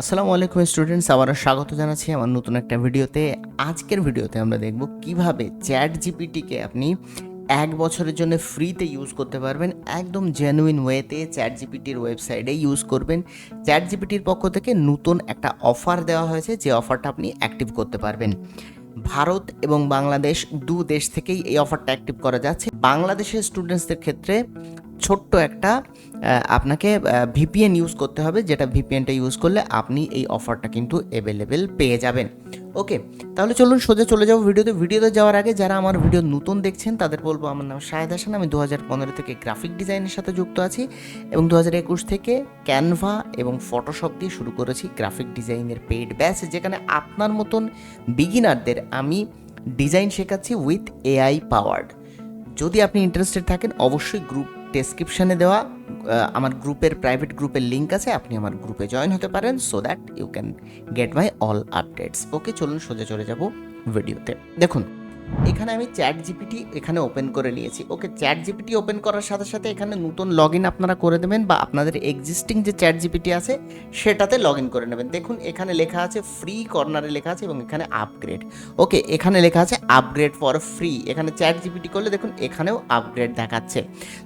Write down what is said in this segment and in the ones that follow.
আসসালামু আলাইকুম স্টুডেন্টস, আবারও স্বাগত জানাচ্ছি আমার নতুন একটা ভিডিওতে। আজকের ভিডিওতে আমরা দেখব কীভাবে চ্যাট জিপিটিকে আপনি এক বছরের জন্য ফ্রিতে ইউজ করতে পারবেন, একদম জেনুইন ওয়েতে চ্যাট জিপিটির ওয়েবসাইটে ইউজ করবেন। চ্যাট জিপিটির পক্ষ থেকে নতুন একটা অফার দেওয়া হয়েছে, যে অফারটা আপনি অ্যাক্টিভ করতে পারবেন। ভারত এবং বাংলাদেশ দু দেশ থেকেই এই অফারটা অ্যাক্টিভ করা যাচ্ছে। বাংলাদেশের স্টুডেন্টসদের ক্ষেত্রে ছোট্ট একটা আপনাকে ভিপিএন ইউজ করতে হবে, যেটা ভিপিএনটা ইউজ করলে আপনি এই অফারটা কিন্তু অ্যাভেলেবেল পেয়ে যাবেন। ওকে তাহলে চলুন সোজা চলে যাব ভিডিওতে। ভিডিওতে যাওয়ার আগে যারা আমার ভিডিও নতুন দেখছেন, তাদের বলব আমার নাম শাহেদ হাসান। আমি দু হাজার পনেরো থেকে গ্রাফিক ডিজাইনের সাথে যুক্ত আছি এবং দু হাজার একুশ থেকে ক্যানভা এবং ফটোশপ দিয়ে শুরু করেছি গ্রাফিক ডিজাইনের পেইড ব্যাচ যেখানে আপনার মতন বিগিনারদের আমি ডিজাইন শেখাচ্ছি উইথ এআই পাওয়ার্ড যদি আপনি ইন্টারেস্টেড থাকেন, অবশ্যই গ্রুপ ডেসক্রিপশানে দেওয়া আমার গ্রুপের প্রাইভেট গ্রুপের লিঙ্ক আছে, আপনি আমার গ্রুপে জয়েন হতে পারেন so that you can get my all updates okay চলুন সোজা চলে যাব ভিডিওতে দেখুন এখানে আমি চ্যাট জিপিটি এখানে ওপেন করে নিয়েছি। ওকে, চ্যাট জিপিটি ওপেন করার সাথে সাথে এখানে নতুন লগ ইন আপনারা করে দেবেন বা আপনাদের এক্সিস্টিং যে চ্যাট জিপিটি আছে, সেটাতে লগ ইন করে নেবেন। দেখুন, এখানে লেখা আছে ফ্রি কর্নারে লেখা আছে এবং এখানে আপগ্রেড ওকে, এখানে লেখা আছে আপগ্রেড ফর ফ্রি এখানে চ্যাট জিপিটি করলে দেখুন, এখানেও আপগ্রেড দেখাচ্ছে।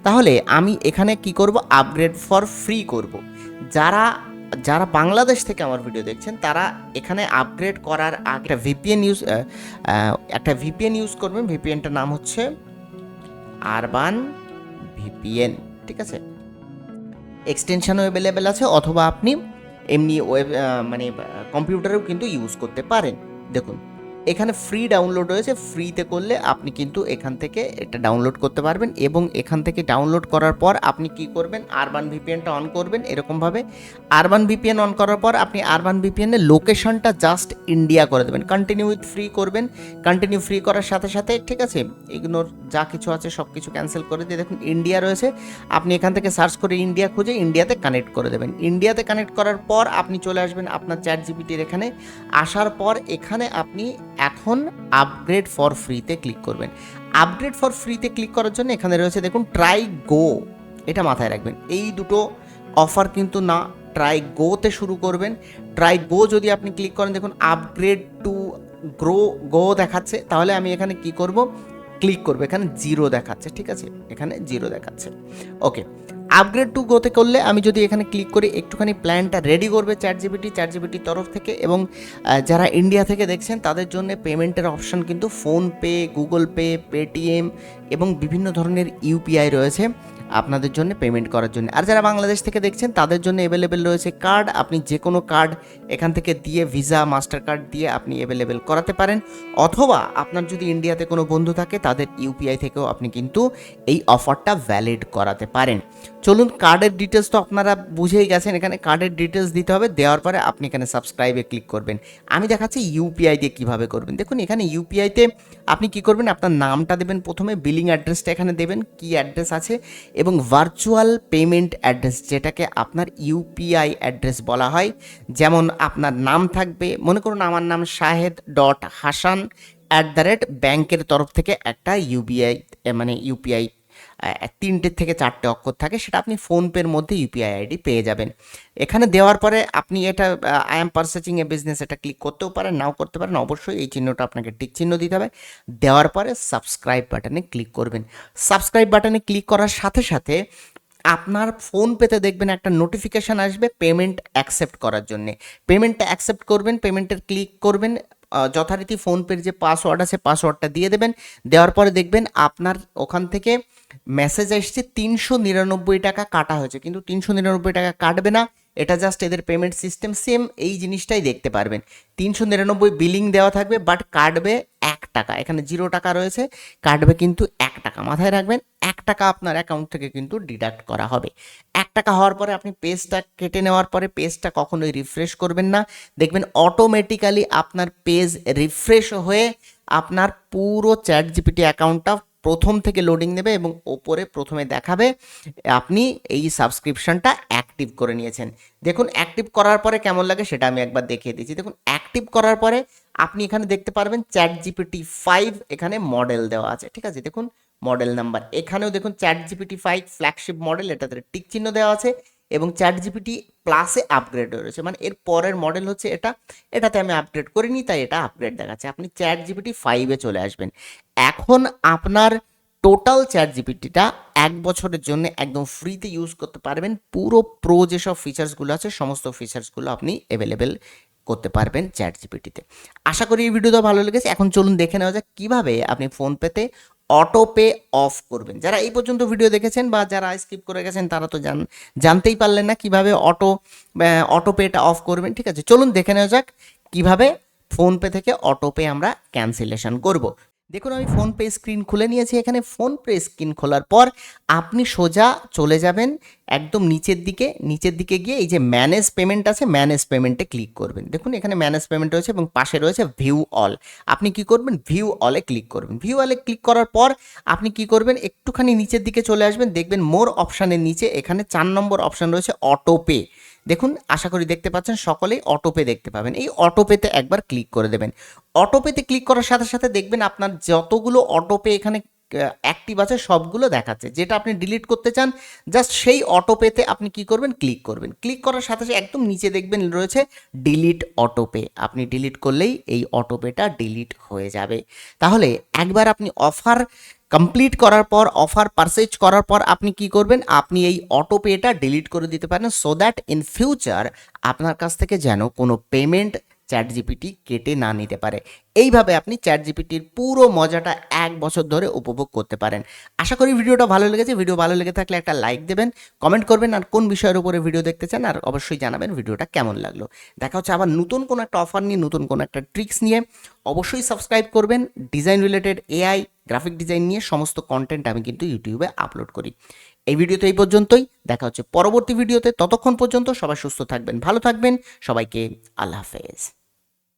তাহলে আমি এখানে কি করব? আপগ্রেড ফর ফ্রি করব। যারা যারা বাংলাদেশ থেকে আমার ভিডিও দেখছেন, তারা এখানে আপগ্রেড করার একটা ভিপিএন ইউজ একটা ভিপিএন ইউজ করবেন। ভিপিএনটার নাম হচ্ছে আরবান ভিপিএন ঠিক আছে? এক্সটেনশনও অ্যাভেলেবেল আছে, অথবা আপনি এমনি ওয়েব মানে কম্পিউটারেও কিন্তু ইউজ করতে পারেন। দেখুন এখানে ফ্রি ডাউনলোড রয়েছে ফ্রিতে করলে আপনি কিন্তু এখান থেকে এটা ডাউনলোড করতে পারবেন এবং এখান থেকে ডাউনলোড করার পর আপনি কি করবেন? আরবান ভিপিএনটা অন করবেন এরকমভাবে। আরবান ভিপিএন অন করার পর আপনি আরবান ভিপিএনের লোকেশনটা জাস্ট ইন্ডিয়া করে দেবেন। কন্টিনিউ উইথ ফ্রি করবেন। কন্টিনিউ ফ্রি করার সাথে সাথে, ঠিক আছে? ইগনোর যা কিছু আছে, সব কিছু ক্যান্সেল করে দিয়ে দেখুন ইন্ডিয়া রয়েছে। আপনি এখান থেকে সার্চ করে ইন্ডিয়া খুঁজে ইন্ডিয়াতে কানেক্ট করে দেবেন। ইন্ডিয়াতে কানেক্ট করার পর আপনি চলে আসবেন আপনার চ্যাট জিপিটির এখানে। আসার পর এখানে আপনি এখন আপগ্রেড ফর ফ্রিতে ক্লিক করবেন। আপগ্রেড ফর ফ্রিতে ক্লিক করার জন্য এখানে রয়েছে দেখুন ট্রাই গো এটা মাথায় রাখবেন। এই দুটো অফার কিন্তু না ট্রাই গোতে শুরু করবেন। ট্রাই গো যদি আপনি ক্লিক করেন, দেখুন আপগ্রেড টু গ্রো গো দেখাচ্ছে। তাহলে আমি এখানে কি করব? ক্লিক করব। এখানে জিরো দেখাচ্ছে, ঠিক আছে? এখানে জিরো দেখাচ্ছে। ওকে আপগ্রেড টু গোতে করলে আমি যদি এখানে ক্লিক করি, একটুখানি প্ল্যানটা রেডি করবে চ্যাট জিবিটি চ্যাট জিবিটির তরফ থেকে এবং যারা ইন্ডিয়া থেকে দেখছেন, তাদের জন্য পেমেন্টের অপশান কিন্তু ফোনপে গুগল পে পেটিএম এবং বিভিন্ন ধরনের ইউপিআই রয়েছে। আপনাদের জন্য পেমেন্ট করার জন্য। আর যারা বাংলাদেশ থেকে দেখছেন, তাদের জন্য অ্যাভেলেবেল রয়েছে কার্ড আপনি যে কোনো কার্ড এখান থেকে দিয়ে ভিসা মাস্টার কার্ড দিয়ে আপনি অ্যাভেলেবেল করাতে পারেন। অথবা আপনার যদি ইন্ডিয়াতে কোনো বন্ধু থাকে, তাদের ইউপিআই থেকেও আপনি কিন্তু এই অফারটা ভ্যালিড করাতে পারেন। চলুন কার্ডের ডিটেলস তো আপনারা বুঝেই গেছেন। এখানে কার্ডের ডিটেলস দিতে হবে। দেওয়ার পরে আপনি এখানে সাবস্ক্রাইবে ক্লিক করবেন। আমি দেখাচ্ছি ইউপিআই দিয়ে কীভাবে করবেন। দেখুন, এখানে ইউপিআইতে আপনি কি করবেন? আপনার নামটা দেবেন প্রথমে বিলিং অ্যাড্রেসটা এখানে দেবেন। কি অ্যাড্রেস আছে? এবং ভার্চুয়াল পেমেন্ট অ্যাড্রেস যেটাকে আপনার ইউপিআই অ্যাড্রেস বলা হয়, যেমন আপনার নাম থাকবে, মনে করুন আমার নাম Shahed dot Hasan at the rate ব্যাংকের তরফ থেকে একটা ইউবিআই মানে ইউপিআই তিনটে থেকে চারটে অক্ষর থাকে, সেটা আপনি ফোনপের মধ্যে ইউপিআই আইডি পেয়ে যাবেন। এখানে দেওয়ার পরে আপনি এটা I am purchasing a business এটা ক্লিক করতেও পারেন, নাও করতে পারেন, অবশ্যই এই চিহ্নটা আপনাকে টিক চিহ্ন দিতে হবে। দেওয়ার পরে সাবস্ক্রাইব বাটনে ক্লিক করবেন। সাবস্ক্রাইব বাটনে ক্লিক করার সাথে সাথে আপনার ফোন পেতে দেখবেন একটা নোটিফিকেশান আসবে পেমেন্ট অ্যাকসেপ্ট করার জন্যে। পেমেন্টটা অ্যাকসেপ্ট করবেন পেমেন্টের ক্লিক করবেন যথারীতি ফোনপের যে পাসওয়ার্ড আছে পাসওয়ার্ডটা দিয়ে দেবেন। দেওয়ার পরে দেখবেন আপনার ওখান থেকে মেসেজ আসছে তিনশো নিরানব্বই টাকা কাটা হয়েছে। কিন্তু তিনশো নিরানব্বই টাকা কাটবে না, এটা জাস্ট এদের পেমেন্ট সিস্টেম সেম এই জিনিসটাই দেখতে পারবেন। তিনশো নিরানব্বই বিলিং দেওয়া থাকবে বাট কাটবে এক টাকা। এখানে জিরো টাকা রয়েছে, কাটবে কিন্তু এক টাকা। মাথায় রাখবেন, এক টাকা আপনার অ্যাকাউন্ট থেকে কিন্তু ডিডাক্ট করা হবে। এক টাকা হওয়ার পরে আপনি পেজটা কেটে নেওয়ার পরে পেজটা কখনোই রিফ্রেশ করবেন না। দেখবেন অটোমেটিক্যালি আপনার পেজ রিফ্রেশ হয়ে আপনার পুরো চ্যাট জিপিটি অ্যাকাউন্টটা প্রথম থেকে লোডিং নেবে এবং ওপরে প্রথমে দেখাবে, আপনি এই সাবস্ক্রিপশনটা অ্যাক্টিভ করে নিয়েছেন। দেখুন অ্যাক্টিভ করার পরে কেমন লাগে সেটা আমি একবার দেখিয়ে দিচ্ছি। দেখুন অ্যাক্টিভ করার পরে আপনি এখানে দেখতে পারবেন চ্যাট জিপিটি ফাইভ এখানে মডেল দেওয়া আছে, ঠিক আছে? দেখুন মডেল নাম্বার এখানেও দেখুন chat GPT five flagship model এটাতে টিক চিহ্ন দেওয়া আছে। এবং চ্যাট জিপিটি প্লাসে আপগ্রেড রয়েছে। মানে এর পরের মডেল হচ্ছে এটা। এটাতে আমি আপগ্রেড করিনি, তাই এটা আপগ্রেড দেখাচ্ছে। আপনি চ্যাট জিপিটি ফাইভে চলে আসবেন। এখন আপনার টোটাল চ্যাট জিপিটিটা এক বছরের জন্য একদম ফ্রিতে ইউজ করতে পারবেন। পুরো প্রো যেসব ফিচার্সগুলো আছে, সমস্ত ফিচার্সগুলো আপনি অ্যাভেলেবেল করতে পারবেন চ্যাট জিপিটিতে আশা করি এই ভিডিওটা ভালো লেগেছে। এখন চলুন দেখে নেওয়া যাক কীভাবে আপনি ফোনপেতে অটো পে অফ করবেন। যারা এই পর্যন্ত ভিডিও দেখেছেন বা যারা স্কিপ করে গেছেন, তারা তো জান জানতেই পারলেন না কীভাবে অটো অটো পেটা অফ করবেন, ঠিক আছে? চলুন দেখে নেওয়া যাক কীভাবে ফোনপে থেকে অটো পে আমরা ক্যান্সেলেশন করব। দেখুন, আমি ফোনপে স্ক্রিন খুলে নিয়েছি। এখানে ফোনপে স্ক্রিন খোলার পর আপনি সোজা চলে যাবেন একদম নিচের দিকে। নিচের দিকে গিয়ে এই যে ম্যানেজ পেমেন্ট আছে ম্যানেজ পেমেন্টে ক্লিক করবেন। দেখুন, এখানে ম্যানেজ পেমেন্ট রয়েছে এবং পাশে রয়েছে ভিউ অল আপনি কি করবেন? ভিউ অলে ক্লিক করবেন। ভিউ অলে ক্লিক করার পর আপনি কি করবেন? একটুখানি নিচের দিকে চলে আসবেন। দেখবেন মোর অপশানের নিচে এখানে চার নম্বর অপশান রয়েছে অটো পে দেখুন, আশা করি দেখতে পাচ্ছেন, সকলেই অটোপে দেখতে পাবেন। এই অটোপেতে একবার ক্লিক করে দেবেন। অটোপেতে ক্লিক করার সাথে সাথে দেখবেন আপনার যতগুলো অটোপে এখানে অ্যাক্টিভ আছে, সবগুলো দেখাচ্ছে। যেটা আপনি ডিলিট করতে চান জাস্ট সেই অটোপেতে আপনি কি করবেন? ক্লিক করবেন। ক্লিক করার সাথে সাথে একদম নিচে দেখবেন রয়েছে ডিলিট অটোপে। আপনি ডিলিট করলেই এই অটোপেটা ডিলিট হয়ে যাবে। তাহলে একবার আপনি অফার কমপ্লিট করার পর অফার পারচেজ করার পর আপনি কি করবেন? আপনি এই অটো পেটা ডিলিট করে দিতে পারেন সো দ্যাট ইন ফিউচার আপনার কাছ থেকে যেন কোনো পেমেন্ট চ্যাট জিপিটি কেটে না নিতে পারে। এইভাবে আপনি চ্যাট জিপিটির পুরো মজাটা এক বছর ধরে উপভোগ করতে পারেন। আশা করি ভিডিওটা ভালো লেগেছে। ভিডিও ভালো লেগে থাকলে একটা লাইক দেবেন কমেন্ট করবেন, আর কোন বিষয়ের উপরে ভিডিও দেখতে চান, আর অবশ্যই জানাবেন ভিডিওটা কেমন লাগল। দেখা হচ্ছে আবার নতুন কোনো একটা অফার নিয়ে, নতুন কোনো একটা ট্রিক্স নিয়ে। অবশ্যই সাবস্ক্রাইব করবেন। Design related AI graphic design নিয়ে সমস্ত কন্টেন্ট আমি কিন্তু ইউটিউবে আপলোড করি। এই ভিডিওতে এই পর্যন্তই। দেখা হচ্ছে পরবর্তী ভিডিওতে। ততক্ষণ পর্যন্ত সবাই সুস্থ থাকবেন, ভালো থাকবেন। সবাইকে আল্লাহ হাফেজ।